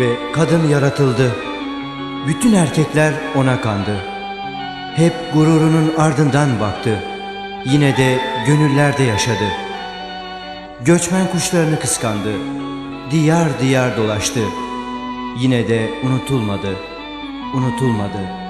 Ve kadın yaratıldı. Bütün erkekler ona kandı. Hep gururunun ardından baktı. Yine de gönüllerde yaşadı. Göçmen kuşlarını kıskandı. Diyar diyar dolaştı. Yine de unutulmadı. Unutulmadı.